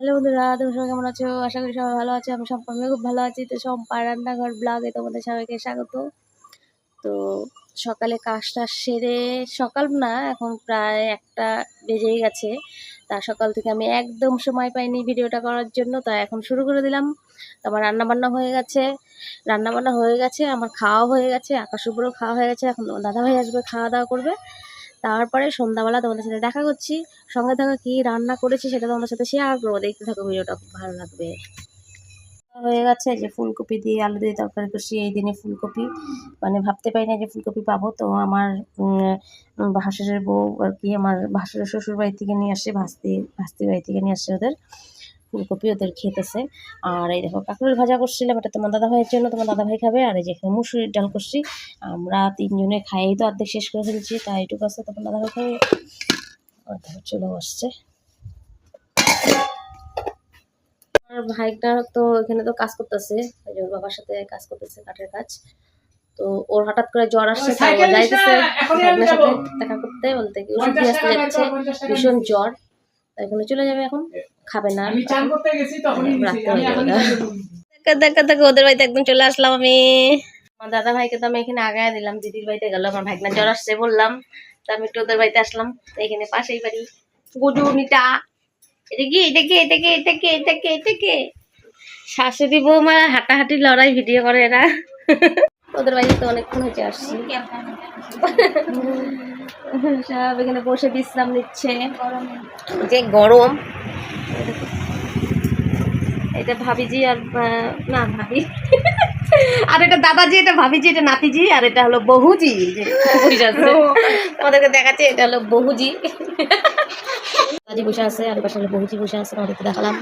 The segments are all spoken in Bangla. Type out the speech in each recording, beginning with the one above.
হ্যালো বন্ধুরা তুমি সবাই কেমন আছো? আশা করি সবাই ভালো আছে, আমি সম্পা আমিও খুব ভালো আছি। তো সম্পা রান্নাঘর ব্লগে তোমাদের সবাইকে স্বাগত। তো সকালে কাজটা সেরে, সকাল না, এখন প্রায় একটা বেজেই গেছে। তা সকাল থেকে আমি একদম সময় পাইনি ভিডিওটা করার জন্য, তা এখন শুরু করে দিলাম। আমার রান্না বান্না হয়ে গেছে। রান্নাবান্না হয়ে গেছে, আমার খাওয়া হয়ে গেছে, আকাশ উপরেও খাওয়া হয়ে গেছে, এখন দাদা ভাই আসবে, খাওয়া দাওয়া করবে। তারপরে সন্ধ্যাবেলা তোমাদের সাথে দেখা করছি। সঙ্গে থাকা, কি রান্না করেছি সেটা তোমাদের সাথে শেয়ার করব। দেখতে থাকো, ভিডিওটা খুব ভালো লাগবে। হয়ে গেছে যে ফুলকপি দিয়ে আলু দিয়ে তরকারি করছি, এই দিনে ফুলকপি। মানে ভাবতে পারি না যে ফুলকপি পাবো। তো আমার ভাসুরের বউ আর কি, আমার ভাসুরের শ্বশুর বাড়ি থেকে নিয়ে আসে, ভাস্তি ভাস্তি বাড়ি থেকে নিয়ে আসে ওদের। ফুলকপি ওদের খেতেছে আর এই দেখো কাকুরের ভাজা করছিলাম এটা তোমার দাদা ভাইয়ের জন্য তোমার দাদা ভাই খাবে। আর এই যে মুসুরির ডাল করছি আমরা তিনজনে খাইয়েই তো অর্ধেক শেষ করে ফেলছি তাই এইটুকু আছে তোমার দাদা ভাই খাবে আর চলে আসছে আমার ভাইটা তো এখানে তো কাজ করতেছে ওই যে বাবার সাথে কাজ করতেছে কাঠের কাজ। তো ওর হঠাৎ করে জ্বর আসছে যাইতেছে ভাগ্নের সাথে দেখা করতে বলতে কি ওষুধ দিয়ে আসতে যাচ্ছে ভীষণ জ্বর। এখানে চলে যাবে এখন খাবে না। দেখা দেখা দেখা ওদের বাড়িতে একদম চলে আসলাম আমি। আমার দাদা ভাইকে তো আমি এখানে আগায় দিলাম দিদির বাড়িতে গেল আমার ভাগনা জ্বর আসছে বললাম। তো আমি একটু ওদের বাড়িতে আসলাম এখানে পাশেই বাড়ি। গুডু নিটা এটা কি? এটা কি? এটা কি? এটা কি? এটা কি? এটা কি? শাশুড়ি বৌমা হাঁটাহাঁটি লড়াই ভিডিও করে এরা। ওদের বাড়িতে তো অনেকক্ষণ হয়েছে আসছি। সব এখানে বসে বিশ্রাম নিচ্ছে। যে গরম। এটা ভাবিজি আর না ভাবি। আর এটা দাদাজি এটা ভাবিজি এটা নাতিজি আর এটা হলো বহুজি। তোমাদেরকে দেখাচ্ছে এটা হলো বহুজি। দাদাজি বসে আছে আর পাশে হলো বহুজি বসে আছে আমাদেরকে দেখালাম।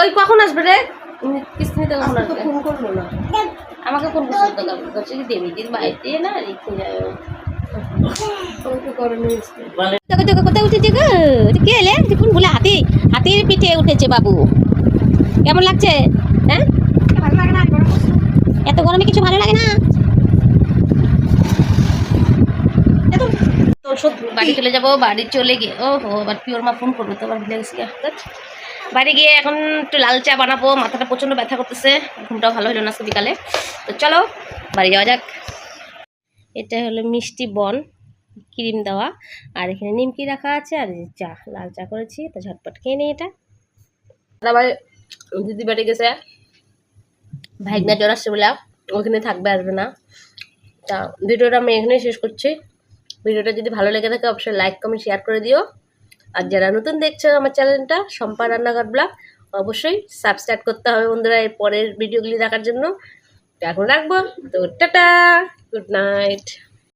ওই কখন আসবে রে? কিস্তি নিতে কখন আসবে ফোন করল না। আমাকে ফোন করছিল তো কাকু করছে কি দেবীজির বাড়িতে না রেখে যায় ও। দেখো দেখো কোথায় উঠেছে গো? এটা কে এলে? দেখুন বলে হাতি হাতির পিঠে উঠেছে বাবু। কেমন লাগছে? হ্যাঁ? এত গরমে কিছু ভালো লাগে না? বাড়ি চলে যাব বাড়ি চলে গিয়ে ও হো আবার পিওর মা ফোন করব তো আবার ভুলে গেছি ধ্যাৎ। বাড়ি গিয়ে এখন একটু লাল চা বানাবো মাথাটা প্রচণ্ড ব্যথা করতেছে ঘুমটাও ভালো হলো না আজকে বিকালে। তো চলো বাড়ি যাওয়া যাক। এটা হলো মিষ্টি বন ক্রিম দেওয়া আর এখানে নিমকি রাখা আছে আর চা লাল চা করেছি তো ঝটপট খেয়ে নিই এটা। আবার দিদি বাড়ি গেছে। ভাইগনা জ্বর আসছে বলে ওখানে থাকবে আসবে না। তা ভিডিওটা আমি এখানেই শেষ করছি। ভিডিওটা যদি ভালো লেগে থাকে অবশ্যই লাইক কমেন্ট শেয়ার করে দিও। আর যারা নতুন দেখছ আমার চ্যানেলটা সম্পা রান্নাঘর ব্লগ, অবশ্যই সাবস্ক্রাইব করতে হবে বন্ধুরা এর পরের ভিডিওগুলি দেখার জন্য। এখন রাখব। তো টাটা গুড নাইট